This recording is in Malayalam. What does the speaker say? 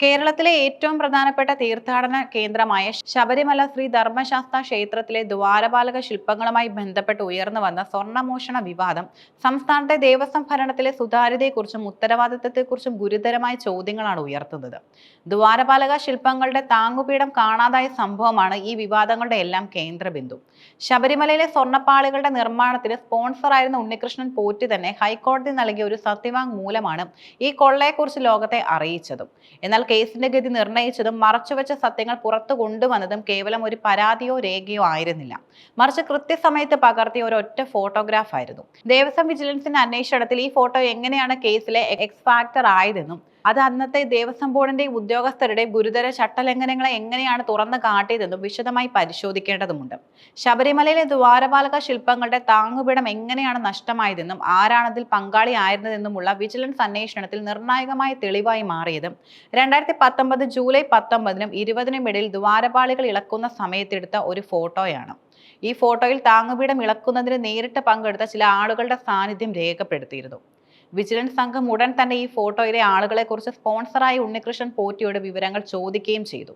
കേരളത്തിലെ ഏറ്റവും പ്രധാനപ്പെട്ട തീർത്ഥാടന കേന്ദ്രമായ ശബരിമല ശ്രീ ധർമ്മശാസ്ത്ര ക്ഷേത്രത്തിലെ ദ്വാരപാലക ശില്പങ്ങളുമായി ബന്ധപ്പെട്ട് ഉയർന്നു വന്ന സ്വർണമോഷണ വിവാദം സംസ്ഥാനത്തെ ദേവസ്വം ഭരണത്തിലെ സുതാര്യതയെക്കുറിച്ചും ഉത്തരവാദിത്തത്തെക്കുറിച്ചും ഗുരുതരമായ ചോദ്യങ്ങളാണ് ഉയർത്തുന്നത്. ദ്വാരപാലക ശില്പങ്ങളുടെ താങ്ങുപീഠം കാണാതായ സംഭവമാണ് ഈ വിവാദങ്ങളുടെ എല്ലാം കേന്ദ്രബിന്ദു. ശബരിമലയിലെ സ്വർണപ്പാളികളുടെ നിർമ്മാണത്തിന് സ്പോൺസറായിരുന്ന ഉണ്ണികൃഷ്ണൻ പോറ്റി തന്നെ ഹൈക്കോടതി നൽകിയ ഒരു സത്യവാങ്മൂലമാണ് ഈ കൊള്ളയെക്കുറിച്ച് ലോകത്തെ അറിയിച്ചതും. എന്നാൽ കേസിന്റെ ഗതി നിർണയിച്ചതും മറച്ചുവെച്ച സത്യങ്ങൾ പുറത്തു കൊണ്ടുവന്നതും കേവലം ഒരു പരാതിയോ രേഖയോ ആയിരുന്നില്ല. മറിച്ച് കൃത്യസമയത്ത് പകർത്തിയ ഒരൊറ്റ ഫോട്ടോഗ്രാഫ് ആയിരുന്നു. ദേവസ്വം വിജിലൻസിന്റെ അന്വേഷണത്തിൽ ഈ ഫോട്ടോ എങ്ങനെയാണ് കേസിലെ എക്സ് ഫാക്ടർ ആയതെന്നും അത് അന്നത്തെ ദേവസ്വം ബോർഡിന്റെയും ഉദ്യോഗസ്ഥരുടെയും ഗുരുതര ചട്ടലംഘനങ്ങളെ എങ്ങനെയാണ് തുറന്നു കാട്ടിയതെന്നും വിശദമായി പരിശോധിക്കേണ്ടതുണ്ട് ശബരിമലയിലെ ദ്വാരപാലക ശില്പങ്ങളുടെ താങ്ങുപിടം എങ്ങനെയാണ് നഷ്ടമായതെന്നും ആരാണതിൽ പങ്കാളിയായിരുന്നതെന്നുമുള്ള വിജിലൻസ് അന്വേഷണത്തിൽ നിർണായകമായ തെളിവായി മാറിയത്. രണ്ടായിരത്തി പത്തൊമ്പത് ജൂലൈ പത്തൊമ്പതിനും ഇരുപതിനും ഇടയിൽ ദ്വാരപാളികൾ ഇളക്കുന്ന സമയത്തെടുത്ത ഒരു ഫോട്ടോയാണ്. ഈ ഫോട്ടോയിൽ താങ്ങുപീഠം ഇളക്കുന്നതിന് നേരിട്ട് പങ്കെടുത്ത ചില ആളുകളുടെ സാന്നിധ്യം രേഖപ്പെടുത്തിയിരുന്നു. വിജിലൻസ് സംഘം ഉടൻ തന്നെ ഈ ഫോട്ടോയിലെ ആളുകളെക്കുറിച്ച് സ്പോൺസറായ ഉണ്ണികൃഷ്ണൻ പോറ്റിയോട് വിവരങ്ങൾ ചോദിക്കുകയും ചെയ്തു.